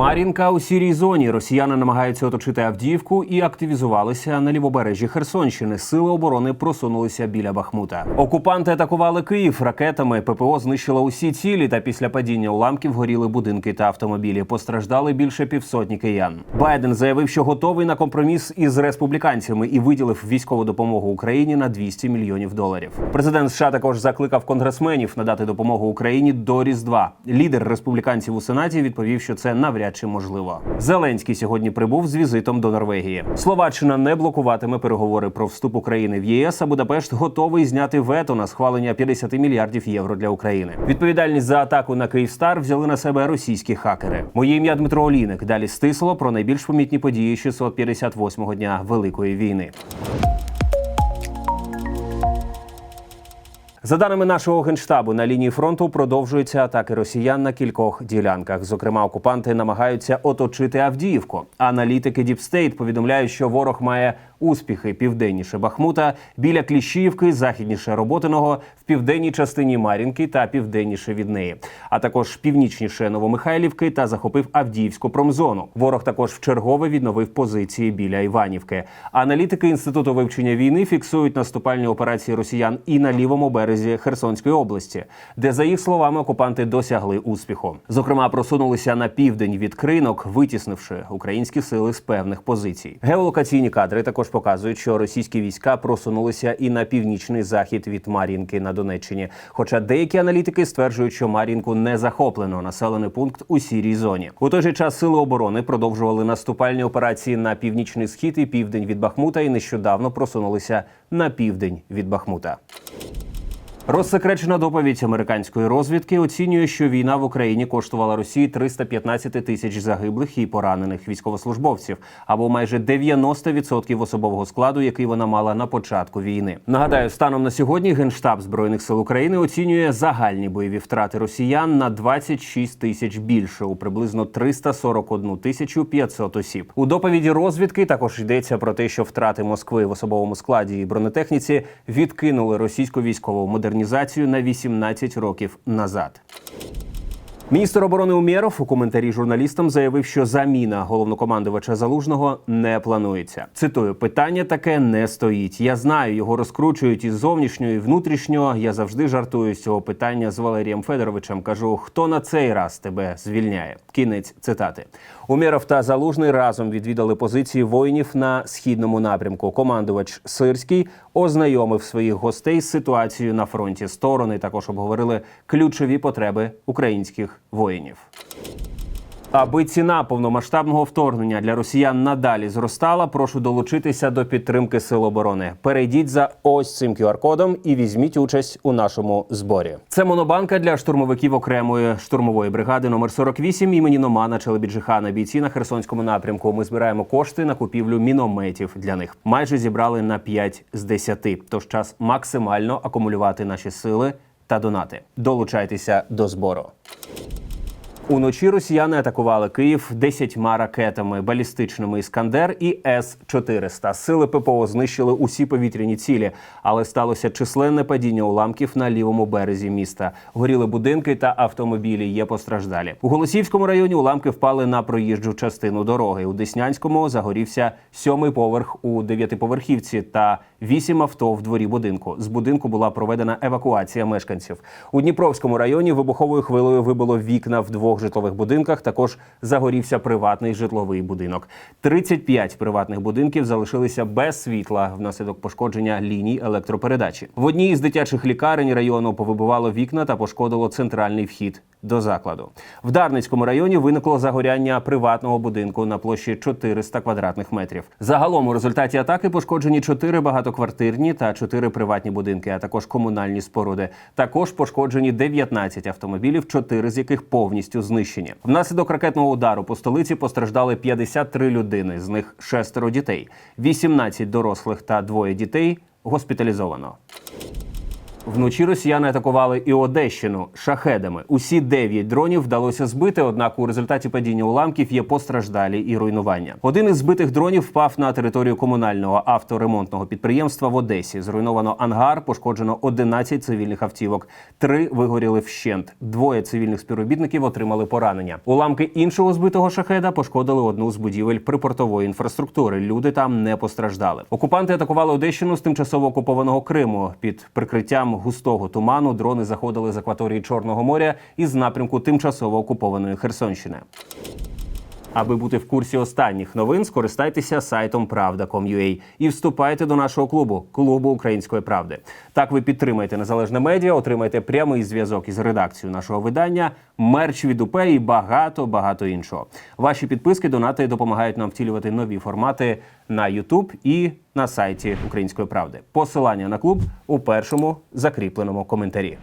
Мар'їнка у сірій зоні. Росіяни намагаються оточити Авдіївку і активізувалися на лівобережжі Херсонщини. Сили оборони просунулися біля Бахмута. Окупанти атакували Київ ракетами. ППО знищило усі цілі. Та після падіння уламків горіли будинки та автомобілі. Постраждали більше півсотні киян. Байден заявив, що готовий на компроміс із республіканцями і виділив військову допомогу Україні на 200 мільйонів доларів. Президент США також закликав конгресменів надати допомогу Україні до Різдва. Лідер республіканців у сенаті відповів, що це навряд чи можливо. Зеленський сьогодні прибув з візитом до Норвегії. Словаччина не блокуватиме переговори про вступ України в ЄС. А Будапешт готовий зняти вето на схвалення 50 мільярдів євро для України. Відповідальність за атаку на Київстар взяли на себе російські хакери. Моє ім'я Дмитро Оліник. Далі стисло про найбільш помітні події 658-го дня Великої війни. За даними нашого генштабу, на лінії фронту продовжуються атаки росіян на кількох ділянках. Зокрема, окупанти намагаються оточити Авдіївку. Аналітики Діпстейт повідомляють, що ворог має успіхи південніше Бахмута, біля Кліщівки, західніше Роботиного, в південній частині Мар'їнки та південніше від неї, а також північніше Новомихайлівки та захопив Авдіївську промзону. Ворог також вчергове відновив позиції біля Іванівки. Аналітики інституту вивчення війни фіксують наступальні операції росіян і на лівому березі Херсонської області, де за їх словами окупанти досягли успіху. Зокрема, просунулися на південь від кринок, витіснивши українські сили з певних позицій. Геолокаційні кадри також показують, що російські війська просунулися і на північний захід від Мар'їнки на Донеччині. Хоча деякі аналітики стверджують, що Мар'їнку не захоплено населений пункт у сірій зоні. У той же час сили оборони продовжували наступальні операції на північний схід і південь від Бахмута, і нещодавно просунулися на південь від Бахмута. Розсекречена доповідь американської розвідки оцінює, що війна в Україні коштувала Росії 315 тисяч загиблих і поранених військовослужбовців, або майже 90% особового складу, який вона мала на початку війни. Нагадаю, станом на сьогодні генштаб збройних сил України оцінює загальні бойові втрати росіян на 26 тисяч більше у приблизно 341 тисячу 500 осіб. У доповіді розвідки також йдеться про те, що втрати Москви в особовому складі і бронетехніці відкинули російську військову модернізацію на 18 років назад. Міністр оборони Умєров у коментарі журналістам заявив, що заміна головнокомандувача залужного не планується. Цитую, питання таке не стоїть. Я знаю, його розкручують із зовнішнього і внутрішнього. Я завжди жартую з цього питання з Валерієм Федоровичем. Кажу, хто на цей раз тебе звільняє? Кінець цитати. Умєров та залужний разом відвідали позиції воїнів на східному напрямку. Командувач Сирський ознайомив своїх гостей з ситуацією на фронті. Сторони також обговорили ключові потреби українських воїнів. Аби ціна повномасштабного вторгнення для росіян надалі зростала, прошу долучитися до підтримки сил оборони. Перейдіть за ось цим QR-кодом і візьміть участь у нашому зборі. Це монобанка для штурмовиків окремої штурмової бригади номер 48 імені Номана Челебіджихана. Бійці на Херсонському напрямку. Ми збираємо кошти на купівлю мінометів для них. Майже зібрали на 5 з 10. Тож час максимально акумулювати наші сили та донати. Долучайтеся до збору. Уночі росіяни атакували Київ десятьма ракетами, балістичними іскандер і с 400 Сили ППО знищили усі повітряні цілі, але сталося численне падіння уламків на лівому березі міста. Горіли будинки та автомобілі. Є постраждалі. У Голосіївському районі уламки впали на проїжджу частину дороги. У Деснянському загорівся сьомий поверх у дев'ятиповерхівці та вісім авто в дворі будинку. З будинку була проведена евакуація мешканців. У Дніпровському районі вибуховою хвилею вибило вікна в двох житлових будинках. Також загорівся приватний житловий будинок. 35 приватних будинків залишилися без світла внаслідок пошкодження ліній електропередачі. В одній із дитячих лікарень району повибивало вікна та пошкодило центральний вхід до закладу. В Дарницькому районі виникло загоряння приватного будинку на площі 400 квадратних метрів. Загалом у результаті атаки пошкоджені 4 багатоквартирні та 4 приватні будинки, а також комунальні споруди. Також пошкоджені 19 автомобілів, 4 з яких повністю знищені. Внаслідок ракетного удару по столиці постраждали 53 людини, з них шестеро дітей, 18 дорослих та двоє дітей госпіталізовано. Вночі росіяни атакували і Одещину шахедами. Усі дев'ять дронів вдалося збити. Однак у результаті падіння уламків є постраждалі і руйнування. Один із збитих дронів впав на територію комунального авторемонтного підприємства в Одесі. Зруйновано ангар, пошкоджено 11 цивільних автівок. Три вигоріли вщент. Двоє цивільних співробітників отримали поранення. Уламки іншого збитого шахеда пошкодили одну з будівель припортової інфраструктури. Люди там не постраждали. Окупанти атакували Одещину з тимчасово окупованого Криму під прикриттям густого туману. Дрони заходили з акваторії Чорного моря із напрямку тимчасово окупованої Херсонщини. Аби бути в курсі останніх новин, скористайтеся сайтом Правда.com.ua і вступайте до нашого клубу клубу української правди. Так ви підтримаєте незалежне медіа, отримаєте прямий зв'язок із редакцією нашого видання, мерч від УП і багато багато іншого. Ваші підписки, донати допомагають нам втілювати нові формати на YouTube і на сайті Української правди. Посилання на клуб у першому закріпленому коментарі.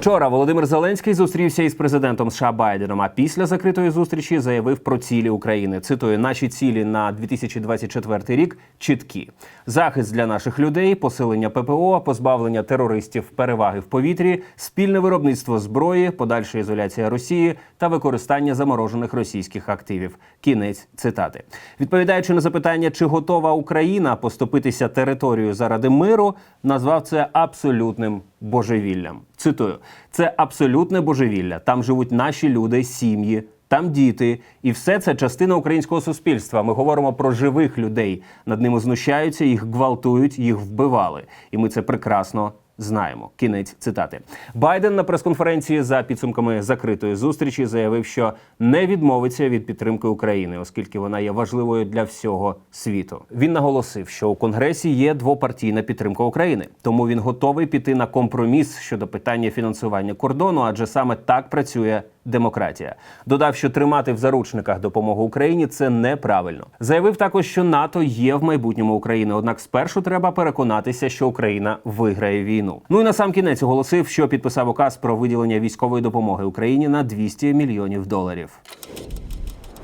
Вчора Володимир Зеленський зустрівся із президентом США Байденом. А після закритої зустрічі заявив про цілі України. Цитую, наші цілі на 2024 рік чіткі: захист для наших людей, посилення ППО, позбавлення терористів переваги в повітрі, спільне виробництво зброї, подальша ізоляція Росії та використання заморожених російських активів. Кінець цитати. Відповідаючи на запитання, чи готова Україна поступитися територію заради миру, назвав це абсолютним божевіллям. Цитую, це абсолютне божевілля. Там живуть наші люди, сім'ї, там діти, і все це частина українського суспільства. Ми говоримо про живих людей. Над ними знущаються, їх гвалтують, їх вбивали. І ми це прекрасно. Знаємо кінець цитати. Байден на прес-конференції за підсумками закритої зустрічі заявив, що не відмовиться від підтримки України, оскільки вона є важливою для всього світу. Він наголосив, що у Конгресі є двопартійна підтримка України, тому він готовий піти на компроміс щодо питання фінансування кордону, адже саме так працює демократія. Додав, що тримати в заручниках допомогу Україні це неправильно. Заявив також, що НАТО є в майбутньому України. Однак спершу треба переконатися, що Україна виграє війну. Ну і на сам кінець оголосив, що підписав указ про виділення військової допомоги Україні на 200 мільйонів доларів.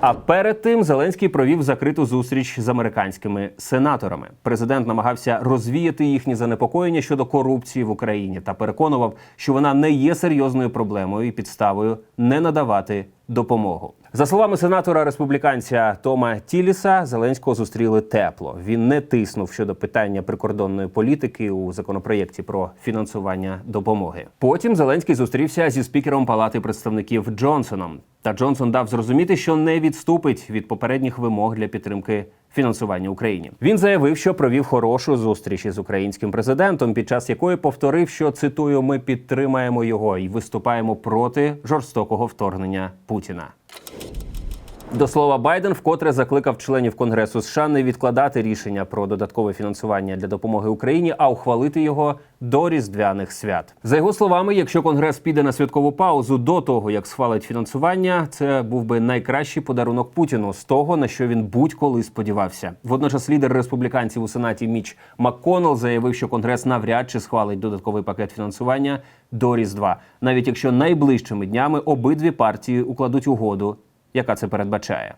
А перед тим Зеленський провів закриту зустріч з американськими сенаторами. Президент намагався розвіяти їхні занепокоєння щодо корупції в Україні та переконував, що вона не є серйозною проблемою і підставою не надавати допомогу. За словами сенатора республіканця Тома Тіліса, Зеленського зустріли тепло. Він не тиснув щодо питання прикордонної політики у законопроєкті про фінансування допомоги. Потім Зеленський зустрівся зі спікером Палати представників Джонсоном. Та Джонсон дав зрозуміти, що не відступить від попередніх вимог для підтримки фінансування Україні. Він заявив, що провів хорошу зустріч із українським президентом, під час якої повторив, що цитую: ми підтримаємо його і виступаємо проти жорстокого вторгнення Путіна. До слова, Байден вкотре закликав членів Конгресу США не відкладати рішення про додаткове фінансування для допомоги Україні, а ухвалити його до різдвяних свят. За його словами, якщо Конгрес піде на святкову паузу до того, як схвалить фінансування, це був би найкращий подарунок Путіну з того, на що він будь-коли сподівався. Водночас лідер республіканців у сенаті Міч МакКоннелл заявив, що Конгрес навряд чи схвалить додатковий пакет фінансування до Різдва, навіть якщо найближчими днями обидві партії укладуть угоду яка це передбачає.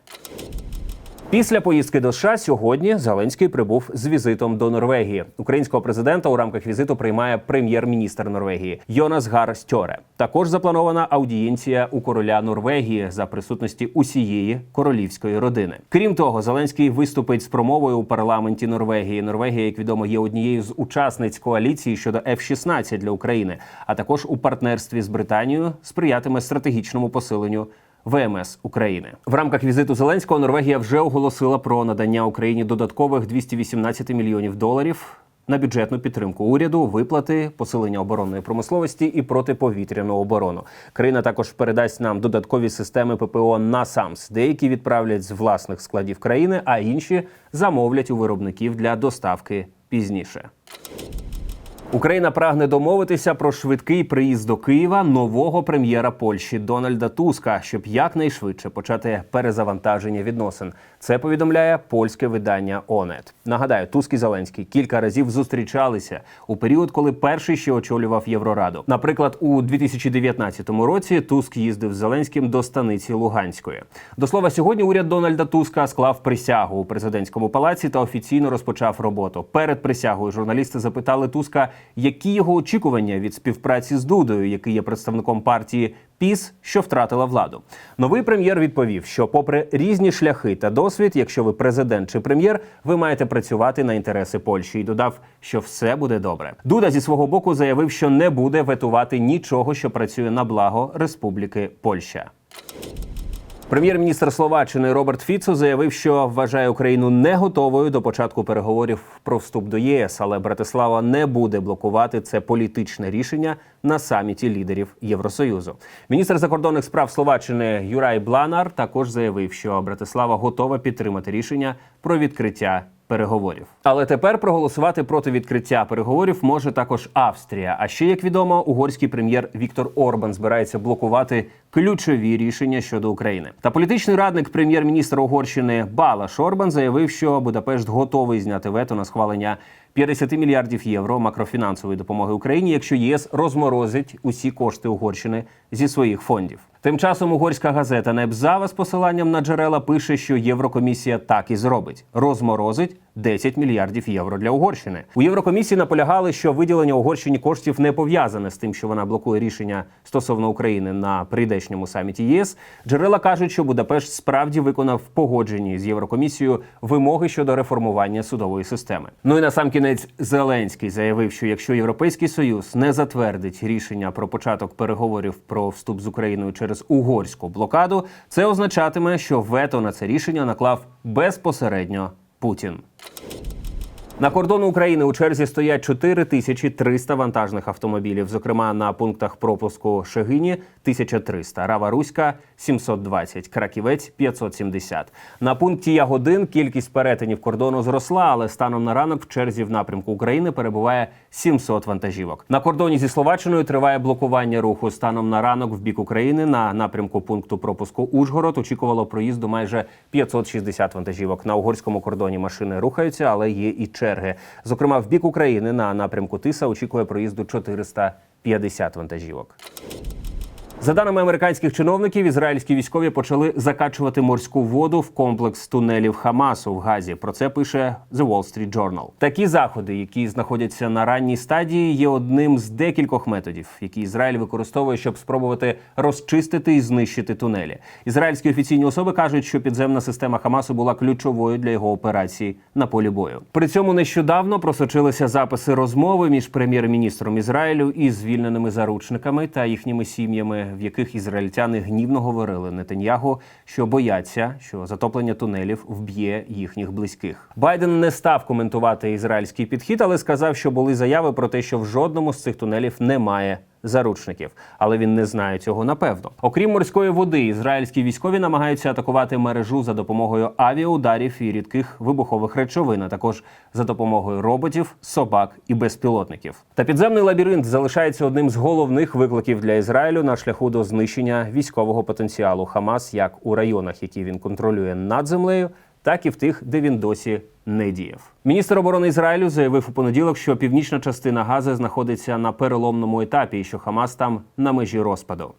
Після поїздки до США сьогодні Зеленський прибув з візитом до Норвегії. Українського президента у рамках візиту приймає прем'єр-міністр Норвегії Йонас Гар Стьоре. Також запланована аудієнція у короля Норвегії за присутності усієї королівської родини. Крім того, Зеленський виступить з промовою у парламенті Норвегії. Норвегія, як відомо, є однією з учасниць коаліції щодо F-16 для України, а також у партнерстві з Британією сприятиме стратегічному посиленню. ВМС України в рамках візиту Зеленського Норвегія вже оголосила про надання Україні додаткових 218 мільйонів доларів на бюджетну підтримку уряду, виплати, посилення оборонної промисловості і протиповітряну оборону. Країна також передасть нам додаткові системи ППО на САМС. Деякі відправлять з власних складів країни, а інші замовлять у виробників для доставки пізніше. Україна прагне домовитися про швидкий приїзд до Києва нового прем'єра Польщі Дональда Туска, щоб якнайшвидше почати перезавантаження відносин. Це повідомляє польське видання ОНЕТ. Нагадаю, Туск і Зеленський кілька разів зустрічалися у період, коли перший ще очолював Єврораду. Наприклад, у 2019 році Туск їздив з Зеленським до станиці Луганської. До слова, сьогодні уряд Дональда Туска склав присягу у президентському палаці та офіційно розпочав роботу. Перед присягою журналісти запитали Туска які його очікування від співпраці з Дудою, який є представником партії ПІС, що втратила владу. Новий прем'єр відповів, що, попри різні шляхи та досвід, якщо ви президент чи прем'єр, ви маєте працювати на інтереси Польщі і додав, що все буде добре. Дуда зі свого боку заявив, що не буде ветувати нічого, що працює на благо Республіки Польща. Прем'єр-міністр Словаччини Роберт Фіцо заявив, що вважає Україну не готовою до початку переговорів про вступ до ЄС, але Братислава не буде блокувати це політичне рішення на саміті лідерів Євросоюзу. Міністр закордонних справ Словаччини Юрай Бланар також заявив, що Братислава готова підтримати рішення про відкриття. Переговорів, але тепер проголосувати проти відкриття переговорів може також Австрія. А ще як відомо, угорський прем'єр Віктор Орбан збирається блокувати ключові рішення щодо України. Та політичний радник прем'єр-міністра Угорщини Балаш Орбан заявив, що Будапешт готовий зняти вето на схвалення 50 мільярдів євро макрофінансової допомоги Україні, якщо ЄС розморозить усі кошти Угорщини зі своїх фондів. Тим часом угорська газета Небзава з посиланням на джерела пише, що Єврокомісія так і зробить: розморозить 10 мільярдів євро для Угорщини. У Єврокомісії наполягали, що виділення Угорщині коштів не пов'язане з тим, що вона блокує рішення стосовно України на прийдешньому саміті ЄС. Джерела кажуть, що Будапешт справді виконав погоджені з Єврокомісією вимоги щодо реформування судової системи. Ну і на сам кінець Зеленський заявив, що якщо Європейський Союз не затвердить рішення про початок переговорів про вступ з Україною через угорську блокаду, це означатиме, що вето на це рішення наклав безпосередньо Путін. На кордону України у черзі стоять 4300 вантажних автомобілів. Зокрема, на пунктах пропуску Шегині 1300, Рава Руська 720, Краківець 570. На пункті Ягодин кількість перетинів кордону зросла, але станом на ранок в черзі в напрямку України перебуває 700 вантажівок. На кордоні зі Словаччиною триває блокування руху. Станом на ранок в бік України на напрямку пункту пропуску Ужгород очікувало проїзду майже 560 вантажівок. На угорському кордоні машини рухаються, але є і черги. Зокрема, в бік України на напрямку Тиса очікує проїзду 450 вантажівок. За даними американських чиновників, ізраїльські військові почали закачувати морську воду в комплекс тунелів Хамасу в Газі. Про це пише The Wall Street Journal. Такі заходи, які знаходяться на ранній стадії, є одним з декількох методів, які Ізраїль використовує, щоб спробувати розчистити і знищити тунелі. Ізраїльські офіційні особи кажуть, що підземна система Хамасу була ключовою для його операції на полі бою. При цьому нещодавно просочилися записи розмови між прем'єр-міністром Ізраїлю і звільненими заручниками та їхніми сім'ями в яких ізраїльтяни гнівно говорили Нетаньягу, що бояться, що затоплення тунелів вб'є їхніх близьких. Байден не став коментувати ізраїльський підхід, але сказав, що були заяви про те, що в жодному з цих тунелів немає. Заручників, але він не знає цього напевно. Окрім морської води, ізраїльські військові намагаються атакувати мережу за допомогою авіаударів і рідких вибухових речовин, а також за допомогою роботів, собак і безпілотників. Та підземний лабіринт залишається одним з головних викликів для Ізраїлю на шляху до знищення військового потенціалу Хамас, як у районах, які він контролює над землею, так і в тих, де він досі не діяв. Міністр оборони Ізраїлю заявив у понеділок, що північна частина Гази знаходиться на переломному етапі, і що Хамас там на межі розпаду.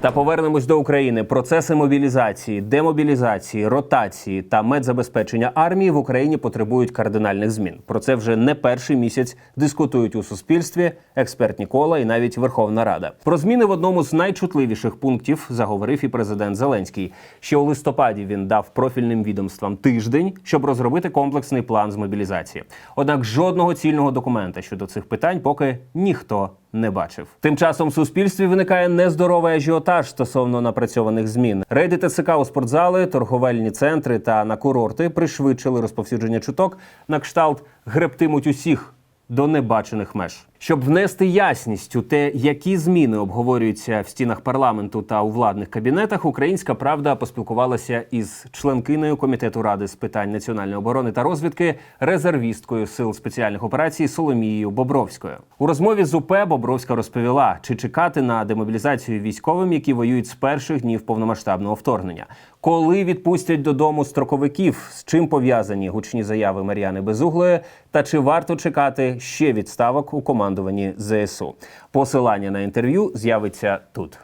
Та повернемось до України. Процеси мобілізації, демобілізації, ротації та медзабезпечення армії в Україні потребують кардинальних змін. Про це вже не перший місяць дискутують у суспільстві, експертні кола і навіть Верховна Рада. Про зміни в одному з найчутливіших пунктів заговорив і президент Зеленський. Ще у листопаді він дав профільним відомствам тиждень, щоб розробити комплексний план з мобілізації. Однак жодного цільного документа щодо цих питань поки ніхто не бачив. Тим часом в суспільстві виникає нездоровий ажіотаж стосовно напрацьованих змін. Рейди ТЦК у спортзали, торговельні центри та на курорти пришвидшили розповсюдження чуток на кшталт гребтимуть усіх до небачених меж. Щоб внести ясність у те, які зміни обговорюються в стінах парламенту та у владних кабінетах, Українська Правда поспілкувалася із членкиною комітету ради з питань національної оборони та розвідки, резервісткою сил спеціальних операцій Соломією Бобровською. У розмові з УП Бобровська розповіла, чи чекати на демобілізацію військовим, які воюють з перших днів повномасштабного вторгнення, коли відпустять додому строковиків, з чим пов'язані гучні заяви Мар'яни Безуглої, та чи варто чекати ще відставок у командуванні ЗСУ. Посилання на інтерв'ю з'явиться тут.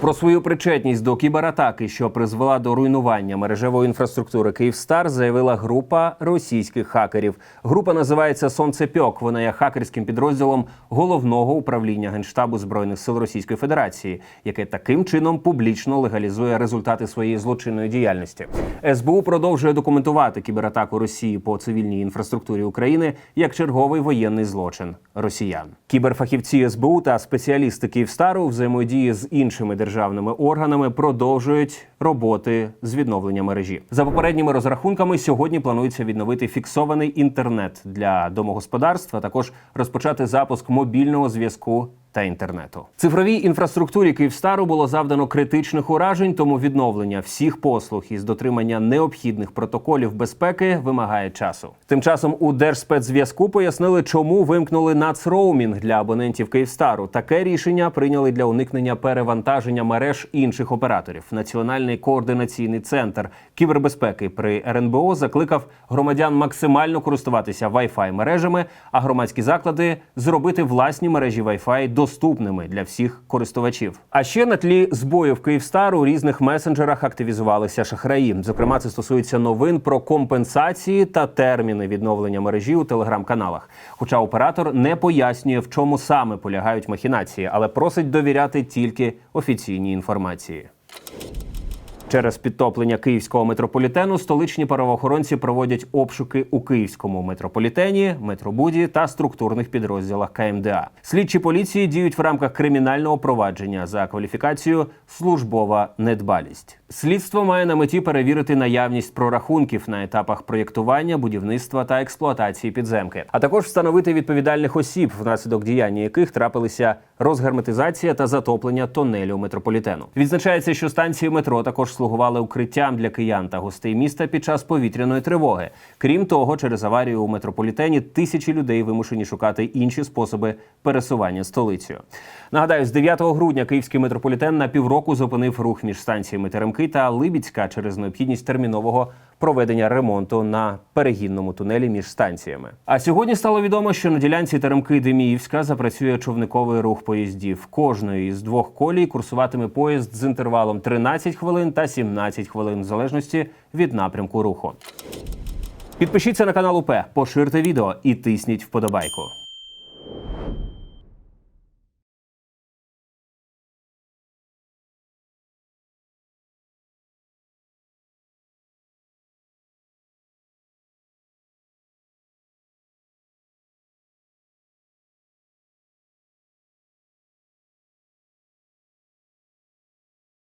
Про свою причетність до кібератаки, що призвела до руйнування мережевої інфраструктури Київстар, заявила група російських хакерів. Група називається Сонцепьок. Вона є хакерським підрозділом головного управління генштабу збройних сил Російської Федерації, яке таким чином публічно легалізує результати своєї злочинної діяльності. СБУ продовжує документувати кібератаку Росії по цивільній інфраструктурі України як черговий воєнний злочин росіян. Кіберфахівці СБУ та спеціалісти Київстару взаємодії з іншими державними органами продовжують роботи з відновлення мережі. За попередніми розрахунками, сьогодні планується відновити фіксований інтернет для домогосподарства також розпочати запуск мобільного зв'язку. Та інтернету цифровій інфраструктурі Київстару було завдано критичних уражень, тому відновлення всіх послуг із дотримання необхідних протоколів безпеки вимагає часу. Тим часом у Держспецзв'язку пояснили, чому вимкнули нацроумінг для абонентів Київстару. Таке рішення прийняли для уникнення перевантаження мереж інших операторів. Національний координаційний центр кібербезпеки при РНБО закликав громадян максимально користуватися Wi-Fi мережами, а громадські заклади зробити власні мережі Wi-Fi доступними для всіх користувачів. А ще на тлі збою в Київстар у різних месенджерах активізувалися шахраї. Зокрема, це стосується новин про компенсації та терміни відновлення мережі у телеграм-каналах. Хоча оператор не пояснює, в чому саме полягають махінації, але просить довіряти тільки офіційній інформації. Через підтоплення київського метрополітену столичні правоохоронці проводять обшуки у київському метрополітені, метробуді та структурних підрозділах КМДА. Слідчі поліції діють в рамках кримінального провадження за кваліфікацією службова недбалість. Слідство має на меті перевірити наявність прорахунків на етапах проєктування, будівництва та експлуатації підземки, а також встановити відповідальних осіб, внаслідок діяння яких трапилися розгерметизація та затоплення тонелю метрополітену. Відзначається, що станції метро також слугували укриттям для киян та гостей міста під час повітряної тривоги. Крім того, через аварію у метрополітені тисячі людей вимушені шукати інші способи пересування столицею. Нагадаю, з 9 грудня київський метрополітен на півроку зупинив рух між станціями Теремки та Либідська через необхідність термінового проведення ремонту на перегінному тунелі між станціями. А сьогодні стало відомо, що на ділянці Теремки Деміївська запрацює човниковий рух поїздів. Кожної із двох колій курсуватиме поїзд з інтервалом 13 хвилин та 17 хвилин, в залежності від напрямку руху. Підпишіться на канал УП, поширте відео і тисніть вподобайку.